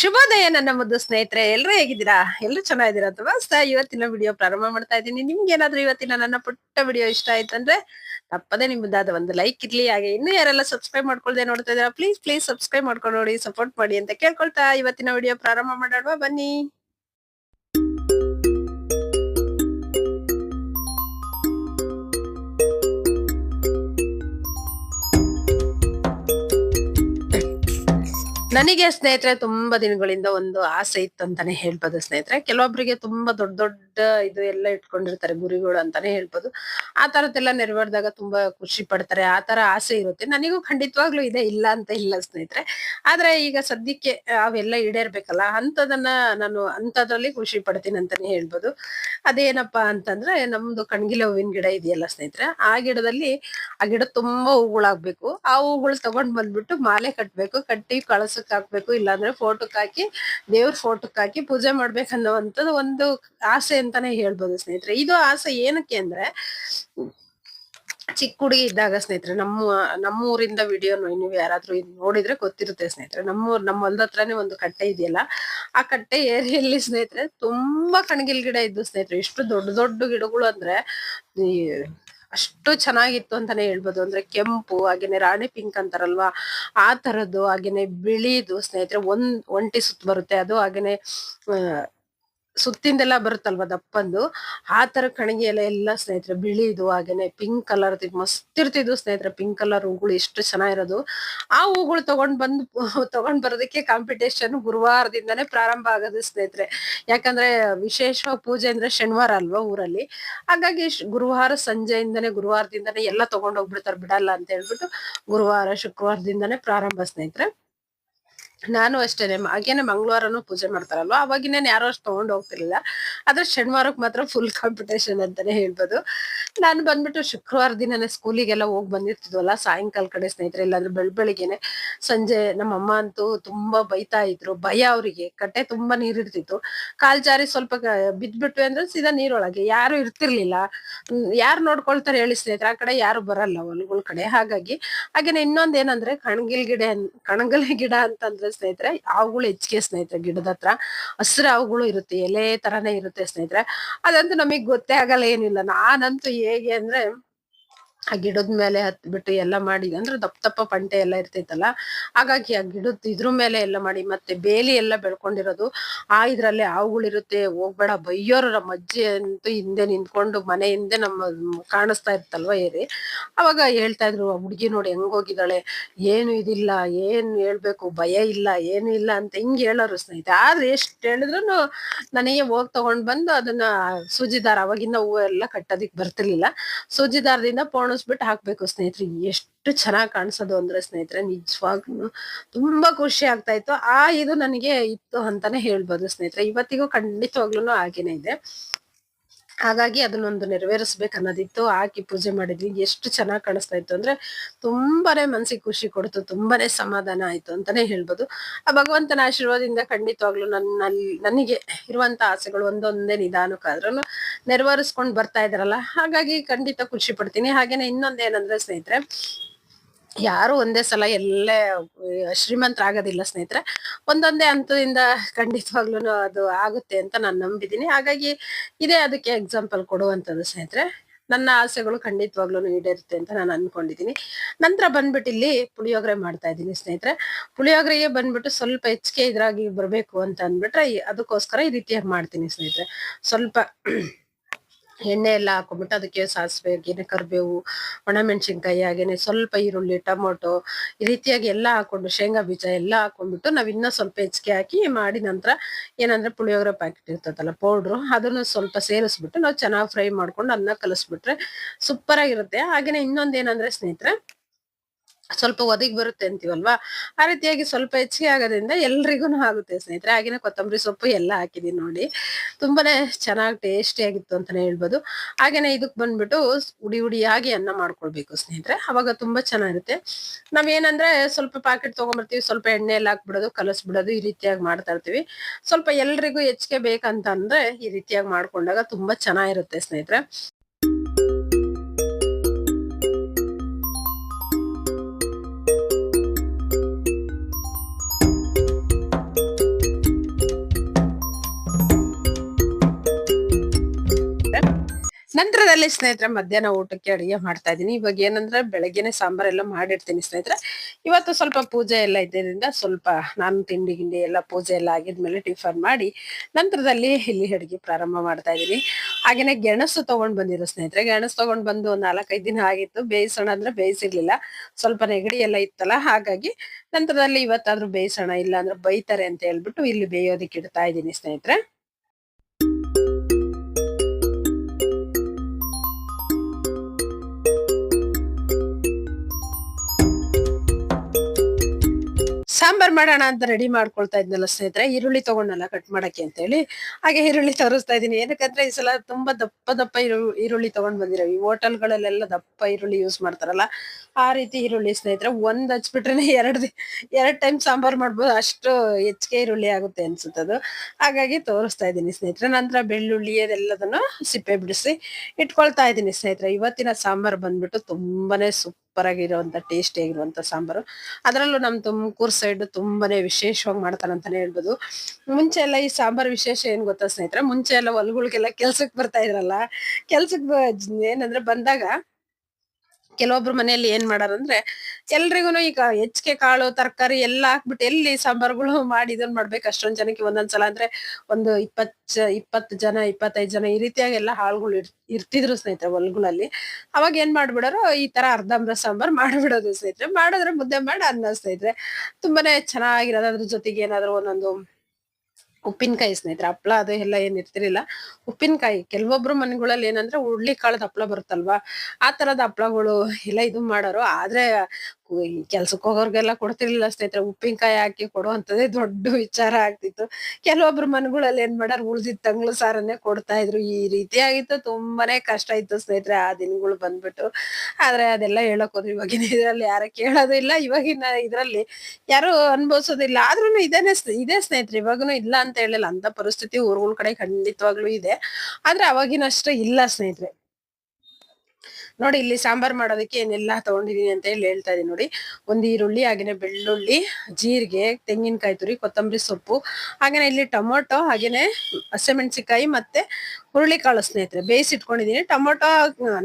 ಶುಭೋದಯ ನನ್ನ ಮುದ್ದು ಸ್ನೇಹಿತರೆ ಎಲ್ಲರೂ ಹೇಗಿದ್ದೀರಾ? ಎಲ್ಲರೂ ಚೆನ್ನಾಗಿದ್ದೀರಾ ಅಥವಾ ಸ ಇವತ್ತಿನ ವಿಡಿಯೋ ಪ್ರಾರಂಭ ಮಾಡ್ತಾ ಇದ್ದೀನಿ. ನಿಮ್ಗೆ ಏನಾದ್ರೂ ಇವತ್ತಿನ ನನ್ನ ಪುಟ್ಟ ವಿಡಿಯೋ ಇಷ್ಟ ಆಯ್ತು ಅಂದ್ರೆ ತಪ್ಪದೆ ನಿಮ್ಮದಾದ ಒಂದು ಲೈಕ್ ಇರ್ಲಿ. ಹಾಗೆ ಇನ್ನೂ ಯಾರೆಲ್ಲ ಸಬ್ಸ್ಕ್ರೈಬ್ ಮಾಡ್ಕೊಳ್ದೆ ನೋಡ್ತಾ ಇದ್ದೀರಾ ಪ್ಲೀಸ್ ಪ್ಲೀಸ್ ಸಬ್ಸ್ಕ್ರೈಬ್ ಮಾಡ್ಕೊಂಡು ನೋಡಿ ಸಪೋರ್ಟ್ ಮಾಡಿ ಅಂತ ಕೇಳ್ಕೊಳ್ತಾ ಇವತ್ತಿನ ವಿಡಿಯೋ ಪ್ರಾರಂಭ ಮಾಡೋಣ ಬನ್ನಿ. ನನಗೆ ಸ್ನೇಹಿತರೆ ತುಂಬಾ ದಿನಗಳಿಂದ ಒಂದು ಆಸೆ ಇತ್ತು ಅಂತಾನೆ ಹೇಳ್ಬೋದು ಸ್ನೇಹಿತರೆ. ಕೆಲವೊಬ್ಬರಿಗೆ ತುಂಬಾ ದೊಡ್ಡ ದೊಡ್ಡ ಇದು ಎಲ್ಲ ಇಟ್ಕೊಂಡಿರ್ತಾರೆ ಗುರಿಗಳು ಅಂತಾನೆ ಹೇಳ್ಬೋದು. ಆ ತರದ್ದೆಲ್ಲ ನೆರವೇರಿದಾಗ ತುಂಬಾ ಖುಷಿ ಪಡ್ತಾರೆ. ಆ ತರ ಆಸೆ ಇರುತ್ತೆ. ನನಗೂ ಖಂಡಿತವಾಗ್ಲೂ ಇದೆ ಇಲ್ಲ ಅಂತ ಇಲ್ಲ ಸ್ನೇಹಿತರೆ. ಆದ್ರೆ ಈಗ ಸದ್ಯಕ್ಕೆ ಅವೆಲ್ಲ ಈಡೇರ್ಬೇಕಲ್ಲ ಅಂತದನ್ನ ನಾನು ಅಂತದ್ರಲ್ಲಿ ಖುಷಿ ಪಡ್ತೀನಿ ಅಂತಾನೆ ಹೇಳ್ಬೋದು. ಅದೇನಪ್ಪಾ ಅಂತಂದ್ರೆ ನಮ್ದು ಕಣ್ಗಿಲೆ ಹೂವಿನ ಗಿಡ ಇದೆಯಲ್ಲ ಸ್ನೇಹಿತರೆ, ಆ ಗಿಡದಲ್ಲಿ ಆ ಗಿಡ ತುಂಬಾ ಹೂಗಳಾಗ್ಬೇಕು ಆ ಹೂಗಳು ತಗೊಂಡ್ ಬಂದ್ಬಿಟ್ಟು ಮಾಲೆ ಕಟ್ಬೇಕು. ಕಟ್ಟಿ ಕಳಸಕ್ ಹಾಕ್ಬೇಕು, ಇಲ್ಲಾಂದ್ರೆ ಫೋಟೋಕ್ ಹಾಕಿ, ದೇವ್ರ ಫೋಟೋಕ್ ಹಾಕಿ ಪೂಜೆ ಮಾಡ್ಬೇಕನ್ನೋವಂಥದ್ದು ಒಂದು ಆಸೆ ಅಂತಾನೆ ಹೇಳ್ಬೋದು ಸ್ನೇಹಿತರೆ. ಇದು ಆಸೆ ಏನಕ್ಕೆ ಅಂದ್ರೆ, ಚಿಕ್ಕ ಹುಡುಗಿ ಇದ್ದಾಗ ಸ್ನೇಹಿತರೆ, ನಮ್ಮ ನಮ್ಮ ಊರಿಂದ ವಿಡಿಯೋ ನೀವು ಯಾರಾದ್ರೂ ನೋಡಿದ್ರೆ ಗೊತ್ತಿರುತ್ತೆ ಸ್ನೇಹಿತರೆ. ನಮ್ಮೂರ್ ನಮ್ಮ ಹೊಲದ ಹತ್ರನೇ ಒಂದು ಕಟ್ಟೆ ಇದೆಯಲ್ಲ, ಆ ಕಟ್ಟೆ ಏರಿಯಲ್ಲಿ ಸ್ನೇಹಿತರೆ ತುಂಬಾ ಕಣಗಿಲ್ ಗಿಡ ಇದ್ದು ಸ್ನೇಹಿತರೆ, ಇಷ್ಟು ದೊಡ್ಡ ದೊಡ್ಡ ಗಿಡಗಳು ಅಂದ್ರೆ ಅಷ್ಟು ಚೆನ್ನಾಗಿತ್ತು ಅಂತಾನೆ ಹೇಳ್ಬೋದು. ಅಂದ್ರೆ ಕೆಂಪು, ಹಾಗೇನೆ ರಾಣಿ ಪಿಂಕ್ ಅಂತಾರಲ್ವಾ? ಆ ತರದ್ದು, ಹಾಗೇನೆ ಬಿಳಿದು ಸ್ನೇಹಿತರೆ, ಒಂದ್ ಒಂಟಿ ಸುತ್ತ ಬರುತ್ತೆ. ಅದು ಹಾಗೇನೆ ಸುತ್ತಿಂದೆಲ್ಲ ಬರುತ್ತಲ್ವ ದಪ್ಪಂದು? ಆ ತರ ಕಣಗಿ ಎಲೆ ಎಲ್ಲ ಸ್ನೇಹಿತರೆ, ಬಿಳಿದು ಹಾಗೇನೆ ಪಿಂಕ್ ಕಲರ್ ಮಸ್ತ್ ಇರ್ತಿದ್ವು ಸ್ನೇಹಿತರೆ ಪಿಂಕ್ ಕಲರ್ ಹೂಗಳು ಎಷ್ಟು ಚೆನ್ನಾಗಿರೋದು. ಆ ಹೂಗಳು ತಗೊಂಡ್ ಬಂದು ತಗೊಂಡ್ ಬರೋದಕ್ಕೆ ಕಾಂಪಿಟೇಷನ್ ಗುರುವಾರದಿಂದಾನೇ ಪ್ರಾರಂಭ ಆಗೋದು ಸ್ನೇಹಿತರೆ. ಯಾಕಂದ್ರೆ ವಿಶೇಷವಾಗಿ ಪೂಜೆ ಅಂದ್ರೆ ಶನಿವಾರ ಅಲ್ವಾ ಊರಲ್ಲಿ. ಹಾಗಾಗಿ ಗುರುವಾರ ಸಂಜೆಯಿಂದಾನೇ, ಗುರುವಾರದಿಂದಾನೇ ಎಲ್ಲ ತಗೊಂಡ್ ಹೋಗ್ಬಿಡ್ತಾರೆ ಬಿಡಲ್ಲ ಅಂತ ಹೇಳ್ಬಿಟ್ಟು ಗುರುವಾರ, ಶುಕ್ರವಾರದಿಂದಾನೇ ಪ್ರಾರಂಭ ಸ್ನೇಹಿತರೆ. ನಾನು ಅಷ್ಟೇನೆ ಹಾಗೇನೆ ಮಂಗಳವಾರನು ಪೂಜೆ ಮಾಡ್ತಾರಲ್ವ? ಅವಾಗಿನೇನ್ ಯಾರು ಅಷ್ಟು ತಗೊಂಡ್ ಹೋಗ್ತಿರ್ಲಿಲ್ಲ. ಆದ್ರೆ ಶನಿವಾರಕ್ಕೆ ಮಾತ್ರ ಫುಲ್ ಕಾಂಪಿಟೇಷನ್ ಅಂತಾನೆ ಹೇಳ್ಬೋದು. ನಾನು ಬಂದ್ಬಿಟ್ಟು ಶುಕ್ರವಾರ ದಿನನೇ ಸ್ಕೂಲಿಗೆಲ್ಲ ಹೋಗಿ ಬಂದಿರ್ತಿದ್ವಲ್ಲ, ಸಾಯಂಕಾಲ ಕಡೆ ಸ್ನೇಹಿತರೆ, ಇಲ್ಲಾಂದ್ರೆ ಬೆಳ್, ಬೆಳಿಗ್ಗೆನೆ ಸಂಜೆ ನಮ್ಮ ಅಮ್ಮ ಅಂತೂ ತುಂಬಾ ಬೈತಾ ಇದ್ರು. ಭಯ ಅವರಿಗೆ. ಕಟ್ಟೆ ತುಂಬಾ ನೀರಿರ್ತಿತ್ತು. ಕಾಲ್ ಜಾರಿ ಸ್ವಲ್ಪ ಬಿದ್ಬಿಟ್ವಿ ಅಂದ್ರೆ ಸೀದಾ ನೀರೊಳಗೆ. ಯಾರು ಇರ್ತಿರ್ಲಿಲ್ಲ. ಯಾರು ನೋಡ್ಕೊಳ್ತಾರೆ ಹೇಳಿ ಸ್ನೇಹಿತರೆ, ಆ ಕಡೆ ಯಾರು ಬರಲ್ಲ ಹೊಲಗಳ ಕಡೆ. ಹಾಗಾಗಿ, ಹಾಗೇನೆ ಇನ್ನೊಂದ್ ಏನಂದ್ರೆ ಕಣಗಿಲ್ ಗಿಡ, ಕಣಗಲ್ ಗಿಡ ಅಂತಂದ್ರೆ ಸ್ನೇಹಿತರೆ, ಹಾವುಗಳು ಹೆಚ್ಚಿಗೆ ಸ್ನೇಹಿತರೆ, ಗಿಡದ ಹತ್ರ. ಹಸಿರು ಹಾವುಗಳು ಇರುತ್ತೆ, ಎಲೆ ತರಾನೇ ಇರುತ್ತೆ ಸ್ನೇಹಿತರೆ. ಅದಂತೂ ನಮಗ್ ಗೊತ್ತೇ ಆಗಲ್ಲ ಏನಿಲ್ಲ. ನಾನಂತೂ ಹೇಗೆ ಅಂದ್ರೆ ಆ ಗಿಡದ ಮೇಲೆ ಹತ್ಬಿಟ್ಟು ಎಲ್ಲ ಮಾಡಿ, ಅಂದ್ರೆ ದಪ್ಪ ದಪ್ಪ ಪಂಟೆ ಎಲ್ಲ ಇರ್ತೈತಲ್ಲ, ಹಾಗಾಗಿ ಆ ಗಿಡದ ಇದ್ರ ಮೇಲೆ ಎಲ್ಲ ಮಾಡಿ, ಮತ್ತೆ ಬೇಲಿ ಎಲ್ಲ ಬೆಳ್ಕೊಂಡಿರೋದು, ಆ ಇದ್ರಲ್ಲಿ ಹಾವುಗಳಿರುತ್ತೆ ಹೋಗ್ಬೇಡ, ಬೈಯೋರು ನಮ್ಮ ಅಜ್ಜಿ ಅಂತೂ ಹಿಂದೆ ನಿಂತ್ಕೊಂಡು ಮನೆ ಹಿಂದೆ ನಮ್ಮ ಕಾಣಿಸ್ತಾ ಇರ್ತಲ್ವ ಏರಿ. ಅವಾಗ ಹೇಳ್ತಾ ಇದ್ರು, ಆ ಹುಡ್ಗಿ ನೋಡಿ ಹೆಂಗ್ ಹೋಗಿದ್ದಾಳೆ, ಏನು ಇದಿಲ್ಲ, ಏನು ಹೇಳ್ಬೇಕು, ಭಯ ಇಲ್ಲ, ಏನು ಇಲ್ಲ ಅಂತ ಹಿಂಗ್ ಹೇಳೋರು ಸ್ನೇಹಿತ. ಆದ್ರೆ ಎಷ್ಟು ಹೇಳಿದ್ರು ನನಗೆ ಹೋಗ್ ತಗೊಂಡ್ ಬಂದು ಅದನ್ನ ಸೂಜಿದಾರ ಅವಾಗಿಂದ ಹೂವು ಎಲ್ಲ ಕಟ್ಟೋದಿಕ್ ಬರ್ತಿರ್ಲಿಲ್ಲ. ಸೂಜಿ ದಾರದಿಂದ ಪೋಣಿಸ್ಬಿಟ್ಟು ಹಾಕ್ಬೇಕು ಸ್ನೇಹಿತರೆ. ಎಷ್ಟು ಚೆನ್ನಾಗಿ ಕಾಣಿಸೋದು ಅಂದ್ರೆ ಸ್ನೇಹಿತರೆ, ನಿಜವಾಗ್ಲೂ ತುಂಬಾ ಖುಷಿ ಆಗ್ತಾ ಇತ್ತು. ಆ ಇದು ನನಗೆ ಇತ್ತು ಅಂತಾನೆ ಹೇಳ್ಬೋದು ಸ್ನೇಹಿತರೆ. ಇವತ್ತಿಗೂ ಖಂಡಿತವಾಗ್ಲೂ ಹಾಗೇನೆ ಇದೆ. ಹಾಗಾಗಿ ಅದನ್ನೊಂದು ನೆರವೇರಿಸ್ಬೇಕು ಅನ್ನೋದಿತ್ತು. ಹಾಕಿ ಪೂಜೆ ಮಾಡಿದ್ವಿ. ಎಷ್ಟು ಚೆನ್ನಾಗಿ ಕಾಣಿಸ್ತಾ ಇತ್ತು ಅಂದ್ರೆ ತುಂಬಾನೇ ಮನ್ಸಿಗೆ ಖುಷಿ ಕೊಡ್ತು. ತುಂಬಾನೇ ಸಮಾಧಾನ ಆಯ್ತು ಅಂತಾನೆ ಹೇಳ್ಬೋದು. ಆ ಭಗವಂತನ ಆಶೀರ್ವಾದದಿಂದ ಖಂಡಿತವಾಗ್ಲೂ ನನ್ನ ನನಗೆ ಇರುವಂತ ಆಸೆಗಳು ಒಂದೊಂದೇ ನಿಧಾನಕ್ಕಾದ್ರೂ ನೆರವೇರಿಸ್ಕೊಂಡು ಬರ್ತಾ ಇದ್ರಲ್ಲ. ಹಾಗಾಗಿ ಖಂಡಿತ ಖುಷಿ ಪಡ್ತೀನಿ. ಹಾಗೇನೆ ಇನ್ನೊಂದೇನಂದ್ರೆ ಸ್ನೇಹಿತರೆ ಯಾರು ಒಂದೇ ಸಲ ಎಲ್ಲೇ ಶ್ರೀಮಂತರಾಗೋದಿಲ್ಲ ಸ್ನೇಹಿತರೆ. ಒಂದೊಂದೇ ಹಂತದಿಂದ ಖಂಡಿತವಾಗ್ಲೂ ಅದು ಆಗುತ್ತೆ ಅಂತ ನಾನು ನಂಬಿದ್ದೀನಿ. ಹಾಗಾಗಿ ಇದೇ ಅದಕ್ಕೆ ಎಕ್ಸಾಂಪಲ್ ಕೊಡುವಂಥದ್ದು ಸ್ನೇಹಿತರೆ. ನನ್ನ ಆಸೆಗಳು ಖಂಡಿತವಾಗ್ಲೂ ಈಡೇರುತ್ತೆ ಅಂತ ನಾನು ಅನ್ಕೊಂಡಿದ್ದೀನಿ. ನಂತರ ಬಂದ್ಬಿಟ್ಟು ಇಲ್ಲಿ ಪುಳಿಯೋಗರೆ ಮಾಡ್ತಾ ಇದ್ದೀನಿ ಸ್ನೇಹಿತರೆ. ಪುಳಿಯೋಗರೆಗೆ ಬಂದ್ಬಿಟ್ಟು ಸ್ವಲ್ಪ ಹೆಚ್ಚಿಗೆ ಇದ್ರಾಗಿ ಬರಬೇಕು ಅಂತ ಅಂದ್ಬಿಟ್ರೆ, ಅದಕ್ಕೋಸ್ಕರ ಈ ರೀತಿಯಾಗಿ ಮಾಡ್ತೀನಿ ಸ್ನೇಹಿತರೆ. ಸ್ವಲ್ಪ ಎಣ್ಣೆ ಎಲ್ಲ ಹಾಕೊಂಡ್ಬಿಟ್ಟು ಅದಕ್ಕೆ ಸಾಸಿವೆ ಗಿನೆ ಕರಿಬೇವು, ಒಣಮೆಣಸಿನ್ಕಾಯಿ ಹಾಗೇನೆ ಸ್ವಲ್ಪ ಈರುಳ್ಳಿ, ಟೊಮೊಟೊ ಈ ರೀತಿಯಾಗಿ ಎಲ್ಲ ಹಾಕೊಂಡು ಶೇಂಗಾ ಬೀಜ ಎಲ್ಲ ಹಾಕೊಂಡ್ಬಿಟ್ಟು ನಾವು ಇನ್ನೂ ಸ್ವಲ್ಪ ಹೆಚ್ಚಿಗೆ ಹಾಕಿ ಮಾಡಿ ನಂತರ ಏನಂದ್ರೆ ಪುಳಿಯೋಗರೆ ಪ್ಯಾಕೆಟ್ ಇರ್ತದಲ್ಲ ಪೌಡ್ರು ಅದನ್ನು ಸ್ವಲ್ಪ ಸೇರಿಸ್ಬಿಟ್ಟು ನಾವು ಚೆನ್ನಾಗಿ ಫ್ರೈ ಮಾಡ್ಕೊಂಡು ಅದನ್ನ ಕಲಿಸ್ಬಿಟ್ರೆ ಸೂಪರ್ ಆಗಿರುತ್ತೆ. ಹಾಗೇನೆ ಇನ್ನೊಂದೇನಂದ್ರೆ ಸ್ನೇಹಿತರೆ ಸ್ವಲ್ಪ ಒದಗಿ ಬರುತ್ತೆ ಅಂತೀವಲ್ವಾ? ಆ ರೀತಿಯಾಗಿ ಸ್ವಲ್ಪ ಹೆಚ್ಚಿಗೆ ಆಗೋದ್ರಿಂದ ಎಲ್ರಿಗೂ ಆಗುತ್ತೆ ಸ್ನೇಹಿತರೆ. ಹಾಗೇನೆ ಕೊತ್ತಂಬರಿ ಸೊಪ್ಪು ಎಲ್ಲ ಹಾಕಿದೀನಿ ನೋಡಿ. ತುಂಬಾನೇ ಚೆನ್ನಾಗಿ ಟೇಸ್ಟಿ ಆಗಿತ್ತು ಅಂತಾನೆ ಹೇಳ್ಬೋದು. ಹಾಗೇನೆ ಇದಕ್ಕೆ ಬಂದ್ಬಿಟ್ಟು ಉಡಿ ಉಡಿಯಾಗಿ ಅನ್ನ ಮಾಡ್ಕೊಳ್ಬೇಕು ಸ್ನೇಹಿತರೆ. ಅವಾಗ ತುಂಬಾ ಚೆನ್ನಾಗಿರುತ್ತೆ. ನಾವೇನಂದ್ರೆ ಸ್ವಲ್ಪ ಪ್ಯಾಕೆಟ್ ತಗೊಂಡ್ಬರ್ತೀವಿ ಸ್ವಲ್ಪ ಎಣ್ಣೆ ಎಲ್ಲ ಹಾಕ್ಬಿಡೋದು, ಕಲಸ್ಬಿಡೋದು ಈ ರೀತಿಯಾಗಿ ಮಾಡ್ತಾ ಇರ್ತೀವಿ. ಸ್ವಲ್ಪ ಎಲ್ರಿಗೂ ಹೆಚ್ಚಿಗೆ ಬೇಕಂತ ಅಂದ್ರೆ ಈ ರೀತಿಯಾಗಿ ಮಾಡ್ಕೊಂಡಾಗ ತುಂಬಾ ಚೆನ್ನಾಗಿರುತ್ತೆ ಸ್ನೇಹಿತರೆ. ಒಟ್ಟಿನಲ್ಲಿ ಸ್ನೇಹಿತರೆ ಮಧ್ಯಾಹ್ನ ಊಟಕ್ಕೆ ಅಡಿಗೆ ಮಾಡ್ತಾ ಇದೀನಿ ಇವಾಗ ಏನಂದ್ರೆ ಬೆಳಗ್ಗೆನೆ ಸಾಂಬಾರೆಲ್ಲ ಮಾಡಿರ್ತೀನಿ ಸ್ನೇಹಿತರೆ. ಇವತ್ತು ಸ್ವಲ್ಪ ಪೂಜೆ ಎಲ್ಲ ಇದ್ದರಿಂದ ಸ್ವಲ್ಪ ನಾನು ತಿಂಡಿ ಗಿಂಡಿ ಎಲ್ಲ ಪೂಜೆ ಎಲ್ಲ ಆಗಿದ್ಮೇಲೆ ಟಿಫನ್ ಮಾಡಿ ನಂತರದಲ್ಲಿ ಇಲ್ಲಿ ಅಡುಗೆ ಪ್ರಾರಂಭ ಮಾಡ್ತಾ ಇದೀನಿ ಹಾಗೇನೆ ಗೆಣಸು ತಗೊಂಡ್ ಬಂದಿರೋ ಸ್ನೇಹಿತರೆ, ಗೆಣಸು ತಗೊಂಡ್ ಬಂದು ಒಂದ್ ನಾಲ್ಕೈದು ದಿನ ಆಗಿತ್ತು. ಬೇಯಿಸೋಣ ಅಂದ್ರೆ ಬೇಯಿಸಿರ್ಲಿಲ್ಲ. ಸ್ವಲ್ಪ ನೆಗಡಿ ಎಲ್ಲ ಇತ್ತಲ್ಲ, ಹಾಗಾಗಿ ನಂತರದಲ್ಲಿ ಇವತ್ತಾದ್ರೂ ಬೇಯಿಸೋಣ ಇಲ್ಲ ಅಂದ್ರೆ ಬೈತಾರೆ ಅಂತ ಹೇಳ್ಬಿಟ್ಟು ಇಲ್ಲಿ ಬೇಯೋದಕ್ಕೆ ಇಡ್ತಾ ಇದ್ದೀನಿ ಸ್ನೇಹಿತರೆ. ಸಾಂಬಾರ್ ಮಾಡೋಣ ಅಂತ ರೆಡಿ ಮಾಡ್ಕೊಳ್ತಾ ಇದ್ನಲ್ಲ ಸ್ನೇಹಿತರೆ, ಈರುಳ್ಳಿ ತಗೊಂಡಲ್ಲ ಕಟ್ ಮಾಡಕ್ಕೆ ಅಂತ ಹೇಳಿ ಹಾಗೆ ಈರುಳ್ಳಿ ತೋರಿಸ್ತಾ ಇದೀನಿ ಏನಕ್ಕಂದ್ರೆ ಈ ಸಲ ತುಂಬಾ ದಪ್ಪ ದಪ್ಪ ಈರು- ಈರುಳ್ಳಿ ತಗೊಂಡ್ ಬಂದಿರೋ ಈ ಹೋಟೆಲ್ಗಳಲ್ಲೆಲ್ಲ ದಪ್ಪ ಈರುಳ್ಳಿ ಯೂಸ್ ಮಾಡ್ತಾರಲ್ಲ, ಆ ರೀತಿ ಈರುಳ್ಳಿ ಸ್ನೇಹಿತರೆ, ಒಂದ್ ಹಚ್ಬಿಟ್ರೆ ಎರಡ್ ಎರಡ್ ಟೈಮ್ ಸಾಂಬಾರ್ ಮಾಡ್ಬೋದು. ಅಷ್ಟು ಹೆಚ್ಚಿಗೆ ಈರುಳ್ಳಿ ಆಗುತ್ತೆ ಅನ್ಸುತ್ತದು ಹಾಗಾಗಿ ತೋರಿಸ್ತಾ ಇದ್ದೀನಿ ಸ್ನೇಹಿತರೆ. ನಂತರ ಬೆಳ್ಳುಳ್ಳಿ ಅದೆಲ್ಲದನ್ನು ಸಿಪ್ಪೆ ಬಿಡಿಸಿ ಇಟ್ಕೊಳ್ತಾ ಇದ್ದೀನಿ ಸ್ನೇಹಿತರೆ. ಇವತ್ತಿನ ಸಾಂಬಾರ್ ಬಂದ್ಬಿಟ್ಟು ತುಂಬಾನೇ ಸೂಪರ್ ಆಗಿರುವಂತ ಟೇಸ್ಟ್ ಆಗಿರುವಂತ ಸಾಂಬಾರು. ಅದರಲ್ಲೂ ನಮ್ ತುಮಕೂರು ಸೈಡ್ ತುಂಬಾನೇ ವಿಶೇಷವಾಗಿ ಮಾಡ್ತಾರೆ ಅಂತಾನೆ ಹೇಳ್ಬೋದು. ಮುಂಚೆ ಎಲ್ಲ ಈ ಸಾಂಬಾರ್ ವಿಶೇಷ ಏನ್ ಗೊತ್ತಾ ಸ್ನೇಹಿತರೆ, ಮುಂಚೆ ಎಲ್ಲ ಹೊಲ್ಗಳಿಗೆಲ್ಲ ಕೆಲ್ಸಕ್ ಬರ್ತಾ ಇದ್ರಲ್ಲ, ಕೆಲ್ಸಕ್ ಬ- ಏನಂದ್ರೆ ಬಂದಾಗ ಕೆಲವೊಬ್ರು ಮನೆಯಲ್ಲಿ ಏನ್ ಮಾಡಾರಂದ್ರೆ ಎಲ್ರಿಗೂ ಈಗ ಹೆಚ್ಚಿಗೆ ಕಾಳು, ತರಕಾರಿ ಎಲ್ಲ ಹಾಕ್ಬಿಟ್ಟು ಎಲ್ಲಿ ಸಾಂಬಾರ್ಗಳು ಮಾಡಿ ಇದನ್ ಮಾಡ್ಬೇಕು ಅಷ್ಟೊಂದ್ ಜನಕ್ಕೆ ಒಂದೊಂದ್ಸಲ. ಅಂದ್ರೆ ಒಂದು ಇಪ್ಪತ್ ಇಪ್ಪತ್ತು ಜನ, ಇಪ್ಪತ್ತೈದು ಜನ ಈ ರೀತಿಯಾಗಿ ಎಲ್ಲ ಹಾಳುಗಳು ಇರ್- ಇರ್ತಿದ್ರು ಸ್ನೇಹಿತರೆ ಹೊಲ್ಗಳಲ್ಲಿ. ಅವಾಗ ಏನ್ ಮಾಡ್ಬಿಡೋರು ಈ ತರ ಅರ್ಧಂಬರ್ಧ ಸಾಂಬಾರ್ ಮಾಡ್ಬಿಡೋದು ಸ್ನೇಹಿತರೆ. ಮಾಡಿದ್ರೆ ಮುದ್ದೆ ಮಾಡಿ ಅನ್ನ ಸ್ನೇಹಿತರೆ. ತುಂಬಾನೇ ಚೆನ್ನಾಗಿರೋದು ಅದ್ರ ಜೊತೆಗೆ ಏನಾದ್ರು ಒಂದೊಂದು ಉಪ್ಪಿನಕಾಯಿ ಸ್ನೇಹಿತರೆ, ಹಪ್ಳ ಅದು ಎಲ್ಲ ಏನ್ ಇರ್ತಿರ್ಲಿಲ್ಲ. ಉಪ್ಪಿನಕಾಯಿ ಕೆಲವೊಬ್ರು ಮನೆಗಳಲ್ಲಿ ಏನಂದ್ರೆ ಹುಳ್ಳಿ ಕಾಳದ ಹಪ್ಳ ಬರುತ್ತಲ್ವಾ? ಆ ತರದ ಹಪ್ಳಗಳು ಎಲ್ಲ ಇದು ಮಾಡೋರು. ಆದ್ರೆ ಕೆಲ್ಸಕ್ಕೆ ಹೋಗೋರ್ಗೆಲ್ಲ ಕೊಡ್ತಿರ್ಲಿಲ್ಲ ಸ್ನೇಹಿತರೆ, ಉಪ್ಪಿನಕಾಯಿ ಹಾಕಿ ಕೊಡುವಂತದೇ ದೊಡ್ಡ ವಿಚಾರ ಆಗ್ತಿತ್ತು. ಕೆಲವೊಬ್ರು ಮನೆಗಳಲ್ಲಿ ಏನ್ ಮಾಡಾರ ಉಳ್ದಿದ್ ತಂಗ್ಳು ಸಾರನ್ನೇ ಕೊಡ್ತಾ ಇದ್ರು. ಈ ರೀತಿಯಾಗಿತ್ತು ತುಂಬಾನೇ ಕಷ್ಟ ಇತ್ತು ಸ್ನೇಹಿತರೆ ಆ ದಿನಗಳು ಬಂದ್ಬಿಟ್ಟು. ಆದ್ರೆ ಅದೆಲ್ಲ ಹೇಳಕ್ ಹೋದ್ರು ಇವಾಗಿನ ಇದ್ರಲ್ಲಿ ಯಾರ ಕೇಳೋದು ಇಲ್ಲ, ಇವಾಗಿನ ಇದ್ರಲ್ಲಿ ಯಾರು ಅನ್ಭವಿಸೋದಿಲ್ಲ ಆದ್ರೂ ಇದೇನೆ ಇದೇ ಇದೆ ಸ್ನೇಹಿತರೆ, ಇವಾಗನು ಇಲ್ಲ ಅಂತ ಹೇಳಿಲ್ಲ ಅಂತ ಪರಿಸ್ಥಿತಿ ಊರುಗಳ ಕಡೆ ಖಂಡಿತವಾಗ್ಲೂ ಇದೆ. ಆದ್ರೆ ಅವಾಗಿನಷ್ಟೇ ಇಲ್ಲ ಸ್ನೇಹಿತರೆ. ನೋಡಿ ಇಲ್ಲಿ ಸಾಂಬಾರ್ ಮಾಡೋದಕ್ಕೆ ಏನೆಲ್ಲ ತಗೊಂಡಿದೀನಿ ಅಂತ ಹೇಳಿ ಹೇಳ್ತಾ ಇದೀನಿ ನೋಡಿ. ಒಂದು ಈರುಳ್ಳಿ, ಹಾಗೇನೆ ಬೆಳ್ಳುಳ್ಳಿ, ಜೀರಿಗೆ, ತೆಂಗಿನಕಾಯಿ ತುರಿ, ಕೊತ್ತಂಬರಿ ಸೊಪ್ಪು, ಹಾಗೇನೆ ಇಲ್ಲಿ ಟೊಮೊಟೊ, ಹಾಗೇನೆ ಹಸಿಮೆಣಸಿಕಾಯಿ ಮತ್ತೆ ಹುರುಳಿಕಾಳು ಸ್ನೇಹಿತರೆ ಬೇಯಿಸಿಟ್ಕೊಂಡಿದ್ದೀನಿ ಟೊಮೊಟೊ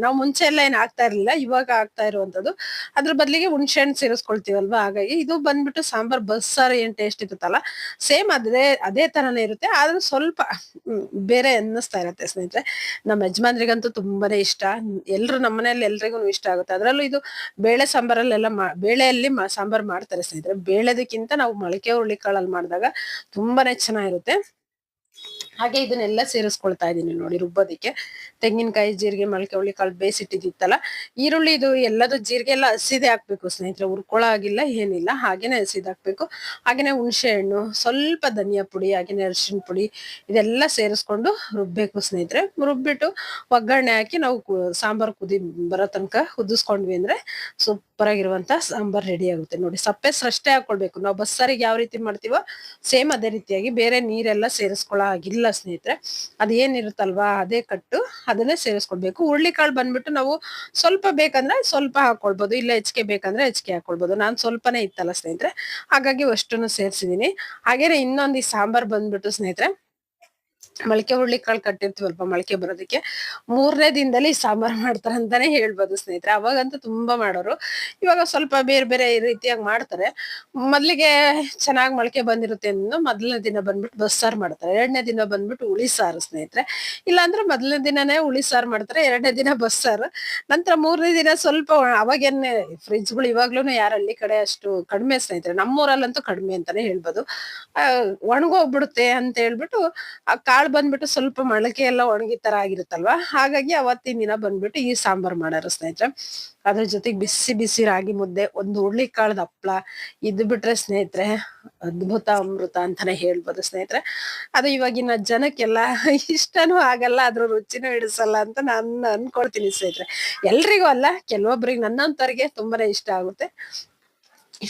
ನಾವು ಮುಂಚೆ ಎಲ್ಲ ಏನು ಆಗ್ತಾ ಇರಲಿಲ್ಲ, ಇವಾಗ ಆಗ್ತಾ ಇರುವಂಥದ್ದು. ಅದ್ರ ಬದಲಿಗೆ ಹುಣಸೆ ಹಣ್ಣು ಸೇರಿಸ್ಕೊಳ್ತೀವಲ್ವಾ? ಹಾಗಾಗಿ ಇದು ಬಂದ್ಬಿಟ್ಟು ಸಾಂಬಾರ್ ಬಸ್ಸಾರು ಏನು ಟೇಸ್ಟ್ ಇರುತ್ತಲ್ಲ ಸೇಮ್ ಅದೇ ಅದೇ ತರನೇ ಇರುತ್ತೆ. ಆದ್ರೆ ಸ್ವಲ್ಪ ಬೇರೆ ಅನ್ನಿಸ್ತಾ ಇರುತ್ತೆ ಸ್ನೇಹಿತರೆ. ನಮ್ಮ ಯಜಮಾನ್ರಿಗಂತೂ ತುಂಬಾನೇ ಇಷ್ಟ. ಎಲ್ಲರೂ ನಮ್ಮ ಮನೆಯಲ್ಲಿ ಎಲ್ರಿಗೂ ಇಷ್ಟ ಆಗುತ್ತೆ. ಅದರಲ್ಲೂ ಇದು ಬೇಳೆ ಸಾಂಬಾರಲ್ಲೆಲ್ಲ ಮಾ, ಬೇಳೆಯಲ್ಲಿ ಸಾಂಬಾರ್ ಮಾಡ್ತಾರೆ ಸ್ನೇಹಿತರೆ. ಬೇಳೆದಕ್ಕಿಂತ ನಾವು ಮೊಳಕೆ ಹುರುಳಿ ಕಾಳಲ್ಲಿ ಮಾಡಿದಾಗ ತುಂಬಾನೇ ಚೆನ್ನಾಗಿರುತ್ತೆ. ಹಾಗೆ ಇದನ್ನೆಲ್ಲ ಸೇರಿಸ್ಕೊಳ್ತಾ ಇದ್ದೀನಿ ನೋಡಿ ರುಬ್ಬೋದಕ್ಕೆ. ತೆಂಗಿನಕಾಯಿ, ಜೀರಿಗೆ ಮೊಳಕೆ ಹುಳಿ ಕಾಳು ಬೇಯಿಸಿಟ್ಟಿದ್ದಿತ್ತಲ್ಲ ಈರುಳ್ಳಿ ಇದು ಎಲ್ಲದು ಜೀರಿಗೆ ಎಲ್ಲ ಹಸಿದೆ ಹಾಕ್ಬೇಕು ಸ್ನೇಹಿತರೆ ಹುರ್ಕೊಳ್ಳೋ ಆಗಿಲ್ಲ, ಏನಿಲ್ಲ, ಹಾಗೇನೆ ಹಸಿದ್ ಹಾಕ್ಬೇಕು. ಹಾಗೇನೆ ಹುಣಸೆ ಹಣ್ಣು, ಸ್ವಲ್ಪ ಧನಿಯಾ ಪುಡಿ, ಹಾಗೇನೆ ಅರಿಶಿನ ಪುಡಿ, ಇದೆಲ್ಲ ಸೇರಿಸ್ಕೊಂಡು ರುಬ್ಬೇಕು ಸ್ನೇಹಿತರೆ. ರುಬ್ಬಿಟ್ಟು ಒಗ್ಗರಣೆ ಹಾಕಿ ನಾವು ಸಾಂಬಾರ್ ಕುದಿ, ಬರೋ ತನಕ ಕುದಿಸ್ಕೊಂಡ್ವಿ ಅಂದ್ರೆ ಸೂಪರ್ ಆಗಿರುವಂತ ಸಾಂಬಾರ್ ರೆಡಿ ಆಗುತ್ತೆ ನೋಡಿ. ಸಪ್ಪೆ ಅಷ್ಟೇ ಹಾಕೊಳ್ಬೇಕು ನಾವು ಬಸ್ಸಾರಿಗೆ ಯಾವ ರೀತಿ ಮಾಡ್ತೀವೋ, ಸೇಮ್ ಅದೇ ರೀತಿಯಾಗಿ ಬೇರೆ ನೀರೆಲ್ಲ ಸೇರಿಸ್ಕೊಳ್ಳೋ ಆಗಿಲ್ಲ. ಸ್ನೇಹಿತರೆ ಅದೇನಿರುತ್ತಲ್ವಾ ಅದೇ ಕಟ್ಟು ಅದನ್ನೇ ಸೇರಿಸ್ಕೊಳ್ಬೇಕು ಹುರುಳಿಕಾಳು ಬಂದ್ಬಿಟ್ಟು ನಾವು ಸ್ವಲ್ಪ ಬೇಕಂದ್ರೆ ಸ್ವಲ್ಪ ಹಾಕೊಳ್ಬೋದು, ಇಲ್ಲ ಹೆಚ್ಚಿಗೆ ಬೇಕಂದ್ರೆ ಹೆಚ್ಚಿಗೆ ಹಾಕೊಳ್ಬೋದು. ನಾನು ಸ್ವಲ್ಪನೇ ಇತ್ತಲ್ಲ ಸ್ನೇಹಿತರೆ, ಹಾಗಾಗಿ ಅಷ್ಟನ್ನು ಸೇರಿಸಿದ್ದೀನಿ. ಹಾಗೇನೆ ಇನ್ನೊಂದು ಈ ಸಾಂಬಾರ್ ಬಂದ್ಬಿಟ್ಟು ಸ್ನೇಹಿತರೆ ಮೊಳಕೆ ಹುರುಳಿ ಕಾಳು ಕಟ್ಟಿರ್ತೀವಲ್ಪ ಮೊಳಕೆ ಬರೋದಕ್ಕೆ? ಮೂರನೇ ದಿನದಲ್ಲಿ ಸಾಂಬಾರ್ ಮಾಡ್ತಾರೆ ಅಂತಾನೆ ಹೇಳ್ಬೋದು ಸ್ನೇಹಿತರೆ. ಅವಾಗಂತೂ ತುಂಬಾ ಮಾಡೋರು. ಇವಾಗ ಸ್ವಲ್ಪ ಬೇರೆ ಬೇರೆ ರೀತಿಯಾಗಿ ಮಾಡ್ತಾರೆ. ಮೊದಲಿಗೆ ಚೆನ್ನಾಗಿ ಮೊಳಕೆ ಬಂದಿರುತ್ತೆ ಅಂದ್ರೆ ಮೊದಲನೇ ದಿನ ಬಂದ್ಬಿಟ್ಟು ಬಸ್ಸಾರು ಮಾಡ್ತಾರೆ. ಎರಡನೇ ದಿನ ಬಂದ್ಬಿಟ್ಟು ಹುಳಿ ಸಾರು ಸ್ನೇಹಿತರೆ. ಇಲ್ಲಾಂದ್ರೆ ಮೊದಲನೇ ದಿನನೇ ಹುಳಿ ಸಾರು ಮಾಡ್ತಾರೆ, ಎರಡನೇ ದಿನ ಬಸ್ಸಾರು. ನಂತರ ಮೂರನೇ ದಿನ ಸ್ವಲ್ಪ ಅವಾಗೇನೆ ಫ್ರಿಜ್ಗಳು ಇವಾಗ್ಲೂ ಯಾರು ಹಳ್ಳಿ ಕಡೆ ಅಷ್ಟು ಕಡಿಮೆ ಸ್ನೇಹಿತರೆ. ನಮ್ಮೂರಲ್ಲಂತೂ ಕಡಿಮೆ ಅಂತಾನೆ ಹೇಳ್ಬೋದು. ಒಣಗೋಗ್ಬಿಡುತ್ತೆ ಅಂತ ಹೇಳ್ಬಿಟ್ಟು ಆ ಕಾಳು ಬಂದ್ಬಿಟ್ಟು ಸ್ವಲ್ಪ ಮೊಳಕೆ ಎಲ್ಲ ಒಣಗಿ ತರ ಆಗಿರುತ್ತಲ್ವಾ? ಹಾಗಾಗಿ ಅವತ್ತಿನ ದಿನ ಬಂದ್ಬಿಟ್ಟು ಈ ಸಾಂಬಾರ್ ಮಾಡೋರು ಸ್ನೇಹಿತರೆ. ಅದ್ರ ಜೊತೆಗೆ ಬಿಸಿ ಬಿಸಿ ರಾಗಿ ಮುದ್ದೆ, ಒಂದು ಹುರುಳಿ ಕಾಳದ ಹಪ್ಳ, ಇದು ಬಿಟ್ರೆ ಸ್ನೇಹಿತರೆ ಅದ್ಭುತ ಅಮೃತ ಅಂತಾನೆ ಹೇಳ್ಬೋದು ಸ್ನೇಹಿತರೆ. ಅದು ಇವಾಗಿನ ಜನಕ್ಕೆಲ್ಲ ಇಷ್ಟನೂ ಆಗಲ್ಲ ಅದ್ರ ರುಚಿನೂ ಹಿಡಿಸಲ್ಲ ಅಂತ ನಾನು ಅನ್ಕೊಳ್ತೀನಿ ಸ್ನೇಹಿತರೆ. ಎಲ್ರಿಗೂ ಅಲ್ಲ, ಕೆಲವೊಬ್ರಿಗೆ ನನ್ನಂತವ್ರಿಗೆ ತುಂಬಾನೇ ಇಷ್ಟ ಆಗುತ್ತೆ.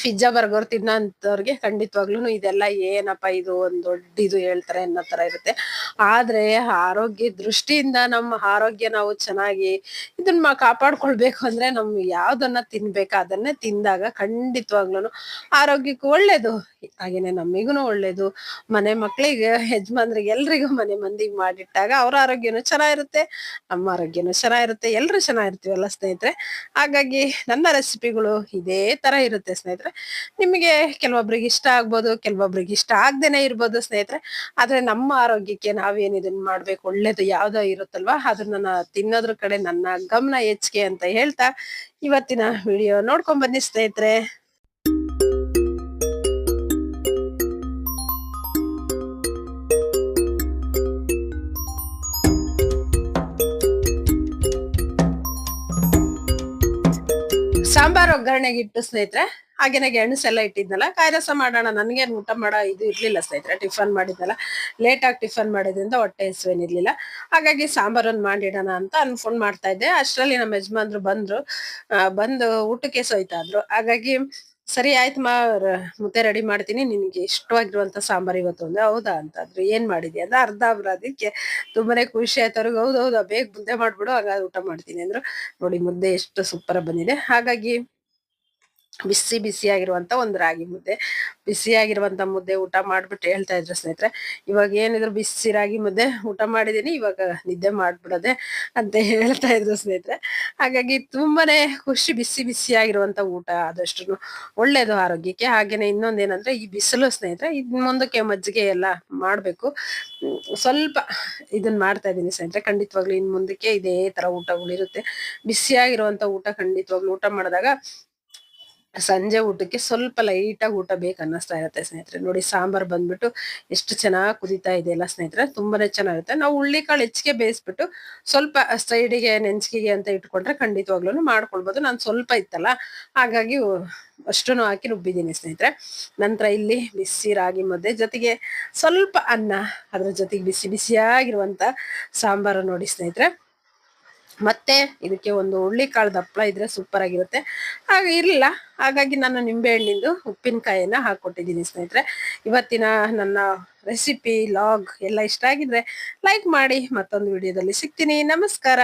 ಪಿಜ್ಜಾ ಬರ್ಗರ್ ತಿನ್ನೋಂಥವ್ರಿಗೆ ಖಂಡಿತವಾಗ್ಲೂ ಇದೆಲ್ಲ ಏನಪ್ಪ ಇದು ಒಂದ್ ದೊಡ್ಡ ಇದು ಹೇಳ್ತಾರೆ ಅನ್ನೋ ತರ ಇರುತ್ತೆ. ಆದ್ರೆ ಆರೋಗ್ಯ ದೃಷ್ಟಿಯಿಂದ ನಮ್ಮ ಆರೋಗ್ಯ ನಾವು ಚೆನ್ನಾಗಿ ಇದನ್ನ ಕಾಪಾಡ್ಕೊಳ್ಬೇಕು ಅಂದ್ರೆ ನಮ್ ಯಾವ್ದನ್ನ ತಿನ್ಬೇಕು ಅದನ್ನೇ ತಿಂದಾಗ ಖಂಡಿತವಾಗ್ಲೂ ಆರೋಗ್ಯಕ್ಕೂ ಒಳ್ಳೇದು. ಹಾಗೇನೆ ನಮಿಗೂ ಒಳ್ಳೇದು. ಮನೆ ಮಕ್ಳಿಗೆ, ಯಜಮಾನ್ರಿಗೆ, ಎಲ್ರಿಗೂ ಮನೆ ಮಂದಿಗೆ ಮಾಡಿಟ್ಟಾಗ ಅವ್ರ ಆರೋಗ್ಯನೂ ಚೆನ್ನಾಗಿರುತ್ತೆ, ನಮ್ಮ ಆರೋಗ್ಯನೂ ಚೆನ್ನಾಗಿರುತ್ತೆ, ಎಲ್ರು ಚೆನ್ನಾಗಿರ್ತೀವಲ್ಲ ಸ್ನೇಹಿತರೆ. ಹಾಗಾಗಿ ನನ್ನ ರೆಸಿಪಿಗಳು ಇದೇ ತರ ಇರುತ್ತೆ ಸ್ನೇಹಿತರೆ. ನಿಮಗೆ ಕೆಲವೊಬ್ರಿಗೆ ಇಷ್ಟ ಆಗ್ಬೋದು, ಕೆಲವೊಬ್ರಿಗೆ ಇಷ್ಟ ಆಗ್ದೇನೆ ಇರ್ಬೋದು ಸ್ನೇಹಿತರೆ. ಆದ್ರೆ ನಮ್ಮ ಆರೋಗ್ಯಕ್ಕೆ ನಾವೇನು ಇದನ್ನ ಮಾಡ್ಬೇಕು? ಒಳ್ಳೇದು ಯಾವ್ದೋ ಇರುತ್ತಲ್ವಾ? ಅದನ್ನ ತಿನ್ನೋದ್ರ ಕಡೆ ನನ್ನ ಗಮನ ಹೆಚ್ಚಿಗೆ ಅಂತ ಹೇಳ್ತಾ ಇವತ್ತಿನ ವಿಡಿಯೋ ನೋಡ್ಕೊಂಡ್ ಬನ್ನಿ ಸ್ನೇಹಿತರೆ. ಸಾಂಬಾರ್ ಒಗ್ಗರಣೆಗೆ ಇಟ್ಟು ಸ್ನೇಹಿತರೆ ಹಾಗೇನೆ ಗೆಣಸೆಲ್ಲ ಇಟ್ಟಿದ್ನಲ್ಲ, ಕಾಯ್ರಸ ಮಾಡೋಣ, ನನಗೇನು ಊಟ ಮಾಡೋ ಇದು ಇರಲಿಲ್ಲ ಸ್ನೇಹಿತರೆ, ಟಿಫನ್ ಮಾಡಿದ್ನಲ್ಲ ಲೇಟ್ ಆಗಿ ಟಿಫನ್ ಮಾಡೋದ್ರಿಂದ ಹೊಟ್ಟೆ ಹಸುವೇನಿರ್ಲಿಲ್ಲ ಹಾಗಾಗಿ ಸಾಂಬಾರನ್ನ ಮಾಡಿಡೋಣ ಅಂತ ಅನ್ಫೋನ್ ಮಾಡ್ತಾ ಇದ್ದೆ. ಅಷ್ಟರಲ್ಲಿ ನಮ್ಮ ಯಜಮಾನ್ರು ಬಂದ್ರು ಬಂದು ಊಟಕ್ಕೆ ಸೋಯ್ತಾ ಇದ್ರು. ಹಾಗಾಗಿ ಸರಿ ಆಯ್ತು ಮಾ ಮುದ್ದೆ ರೆಡಿ ಮಾಡ್ತೀನಿ, ನಿನಗೆ ಇಷ್ಟವಾಗಿರುವಂಥ ಸಾಂಬಾರ್ ಇವತ್ತು ಅಂದರೆ ಹೌದಾ ಅಂತಂದ್ರು. ಏನು ಮಾಡಿದ್ಯಾ ಅಂದ್ರೆ ಅರ್ಧ ಅವ್ರ ಅದಕ್ಕೆ ತುಂಬಾನೇ ಖುಷಿ ಆಯ್ತು. ಅವ್ರಿಗೆ ಹೌದು, ಹೌದಾ, ಬೇಗ ಮುದ್ದೆ ಮಾಡಿಬಿಡು, ಹಾಗಾದ್ರೆ ಊಟ ಮಾಡ್ತೀನಿ ಅಂದರು. ನೋಡಿ ಮುದ್ದೆ ಎಷ್ಟು ಸೂಪರ್ ಬಂದಿದೆ. ಹಾಗಾಗಿ ಬಿಸಿ ಬಿಸಿಯಾಗಿರುವಂತ ಒಂದು ರಾಗಿ ಮುದ್ದೆ. ಬಿಸಿಯಾಗಿರುವಂತ ಮುದ್ದೆ ಊಟ ಮಾಡ್ಬಿಟ್ಟು ಹೇಳ್ತಾ ಇದ್ರು ಸ್ನೇಹಿತರೆ. ಇವಾಗ ಏನಿದ್ರು ಬಿಸಿ ರಾಗಿ ಮುದ್ದೆ ಊಟ ಮಾಡಿದೀನಿ, ಇವಾಗ ನಿದ್ದೆ ಮಾಡ್ಬಿಡೋದೆ ಅಂತ ಹೇಳ್ತಾ ಇದ್ರು ಸ್ನೇಹಿತರೆ. ಹಾಗಾಗಿ ತುಂಬಾನೇ ಖುಷಿ ಬಿಸಿ ಬಿಸಿಯಾಗಿರುವಂತ ಊಟ ಆದಷ್ಟು ಒಳ್ಳೇದು ಆರೋಗ್ಯಕ್ಕೆ. ಹಾಗೇನೆ ಇನ್ನೊಂದೇನಂದ್ರೆ ಈ ಬಿಸಿಲು ಸ್ನೇಹಿತರೆ, ಇದ್ ಮುಂದಕ್ಕೆ ಮಜ್ಜಿಗೆ ಎಲ್ಲ ಮಾಡ್ಬೇಕು. ಸ್ವಲ್ಪ ಇದನ್ನ ಮಾಡ್ತಾ ಇದ್ದೀನಿ ಸ್ನೇಹಿತರೆ. ಖಂಡಿತವಾಗ್ಲೂ ಇನ್ ಮುಂದಕ್ಕೆ ಇದೇ ತರ ಊಟಗಳು ಇರುತ್ತೆ. ಬಿಸಿಯಾಗಿರುವಂತ ಊಟ ಖಂಡಿತವಾಗ್ಲೂ ಊಟ ಮಾಡಿದಾಗ ಸಂಜೆ ಊಟಕ್ಕೆ ಸ್ವಲ್ಪ ಲೈಟಾಗಿ ಊಟ ಬೇಕು ಅನ್ನಿಸ್ತಾ ಇರುತ್ತೆ ಸ್ನೇಹಿತರೆ. ನೋಡಿ ಸಾಂಬಾರ್ ಬಂದ್ಬಿಟ್ಟು ಎಷ್ಟು ಚೆನ್ನಾಗಿ ಕುದಿತಾ ಇದೆಯಲ್ಲ ಸ್ನೇಹಿತರೆ. ತುಂಬಾನೇ ಚೆನ್ನಾಗಿರುತ್ತೆ. ನಾವು ಹುಳ್ಳಿಕಾಳು ಹೆಚ್ಚಿಗೆ ಬೇಯಿಸ್ಬಿಟ್ಟು ಸ್ವಲ್ಪ ಸೈಡಿಗೆ, ನೆಂಚಿಗೆಗೆ ಅಂತ ಇಟ್ಕೊಂಡ್ರೆ ಖಂಡಿತವಾಗ್ಲೂ ಮಾಡ್ಕೊಳ್ಬೋದು. ನಾನು ಸ್ವಲ್ಪ ಇತ್ತಲ್ಲ, ಹಾಗಾಗಿ ಅಷ್ಟೂ ಹಾಕಿ ರುಬ್ಬಿದ್ದೀನಿ ಸ್ನೇಹಿತರೆ. ನಂತರ ಇಲ್ಲಿ ಬಿಸಿ ರಾಗಿ ಮುದ್ದೆ. ಜೊತೆಗೆ ಸ್ವಲ್ಪ ಅನ್ನ, ಅದ್ರ ಜೊತೆಗೆ ಬಿಸಿ ಬಿಸಿಯಾಗಿರುವಂಥ ಸಾಂಬಾರು ನೋಡಿ ಸ್ನೇಹಿತರೆ. ಮತ್ತೆ ಇದಕ್ಕೆ ಒಂದು ಹುಳ್ಳಿಕಾಳು ದಪ್ಪಳ ಇದ್ರೆ ಸೂಪರ್ ಆಗಿರುತ್ತೆ. ಹಾಗೆ ಇರಲಿಲ್ಲ ಹಾಗಾಗಿ ನಾನು ನಿಂಬೆ ಹಣ್ಣಿಂದು ಉಪ್ಪಿನಕಾಯಿನ ಹಾಕೊಟ್ಟಿದ್ದೀನಿ ಸ್ನೇಹಿತರೆ. ಇವತ್ತಿನ ನನ್ನ ರೆಸಿಪಿ ಲಾಗ್ ಎಲ್ಲ ಇಷ್ಟ ಆಗಿದ್ರೆ ಲೈಕ್ ಮಾಡಿ ಮತ್ತೊಂದು ವಿಡಿಯೋದಲ್ಲಿ ಸಿಗ್ತೀನಿ. ನಮಸ್ಕಾರ!